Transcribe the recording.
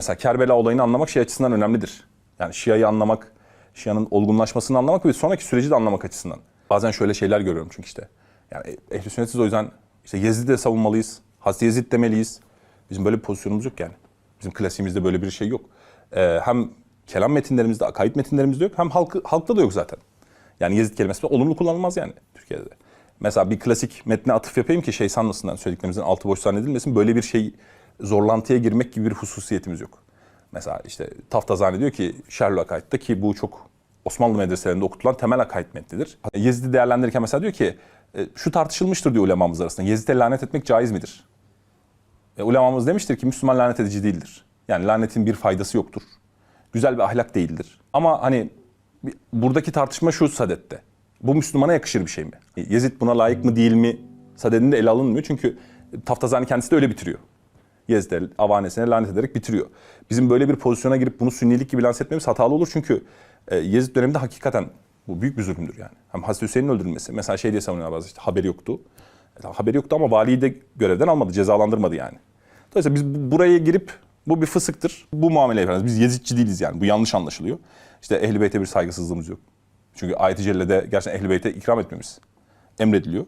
Mesela Kerbela olayını anlamak şey açısından önemlidir. Yani Şia'yı anlamak, Şia'nın olgunlaşmasını anlamak ve sonraki süreci de anlamak açısından. Bazen şöyle şeyler görüyorum çünkü işte. Yani ehl-i sünnetsiz o yüzden işte Yezid'i de savunmalıyız. Hazreti Yezid demeliyiz. Bizim böyle bir pozisyonumuz yok yani. Bizim klasiğimizde böyle bir şey yok. Ee, hem kelam metinlerimizde, akaid metinlerimizde yok. Hem halkı, halkta da yok zaten. Yani Yezid kelimesi olumlu kullanılmaz yani Türkiye'de. Mesela bir klasik metne atıf yapayım ki şey sanmasından söylediklerimizin altı boş zannedilmesin. Böyle bir şey zorlantıya girmek gibi bir hususiyetimiz yok. Mesela işte Taftazani diyor ki Şerhül Akaid'de ki bu çok Osmanlı medreselerinde okutulan temel akaid metnidir. Yezid'i değerlendirirken mesela diyor ki e, şu tartışılmıştır diyor ulemamız arasında. Yezid'e lanet etmek caiz midir? E, ulemamız demiştir ki Müslüman lanet edici değildir. Yani lanetin bir faydası yoktur. Güzel bir ahlak değildir. Ama hani buradaki tartışma şu sadette. Bu Müslümana yakışır bir şey mi? Yezid buna layık mı değil mi? Sadedinde ele alınmıyor. Çünkü Taftazani kendisi de öyle bitiriyor. Yezid'e, avanesine lanet ederek bitiriyor. Bizim böyle bir pozisyona girip bunu sünnilik gibi lanse etmemiz hatalı olur. Çünkü e, Yezid döneminde hakikaten bu büyük bir zulümdür yani. Hem Hazreti Hüseyin'in öldürülmesi. Mesela şey diye savunuyorlar bazı işte haberi yoktu. E, haberi yoktu ama valiyi de görevden almadı, cezalandırmadı yani. Dolayısıyla biz bu- buraya girip bu bir fısıktır. Bu muamele yapıyoruz. Biz Yezidçi değiliz yani. Bu yanlış anlaşılıyor. İşte Ehl-i Beyt'e bir saygısızlığımız yok. Çünkü ayet-i cellede gerçekten Ehl-i Beyt'e ikram etmemiz emrediliyor.